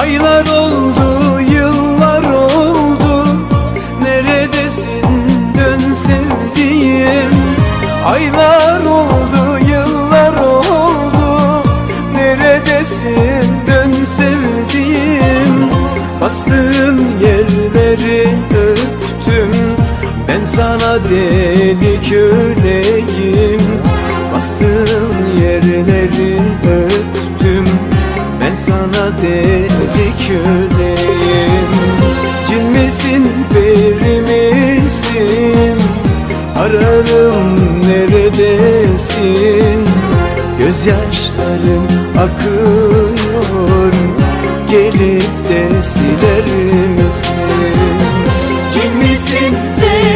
Aylar oldu, yıllar oldu. Neredesin? Dön sevdiğim. Aylar oldu, yıllar oldu. Neredesin? Dön sevdiğim. Bastığın yerleri öptüm. Ben sana deli köleyim. Bastığın yerleri öptüm. Ben sana deli köleyim Cin misin peri misin? Ararım neredesin? Gözyaşlarım akıyor. Gelip de siler misin? Cin misin peri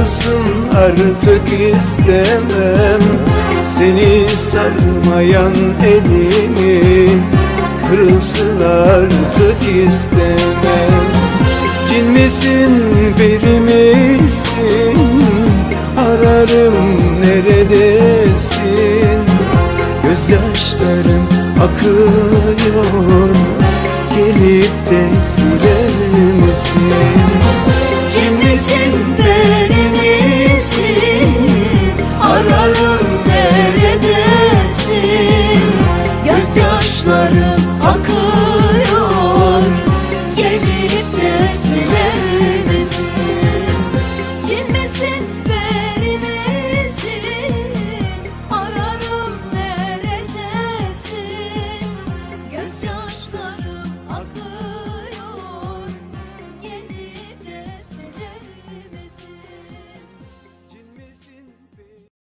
Kırılsın artık istemem. Seni sarmayan elimi Kırılsın artık istemem. Cin misin peri misin? Ararım neredesin? Gözyaşlarım akıyor. Gelip de siler misin? Kim misin peri Saçlarım akıl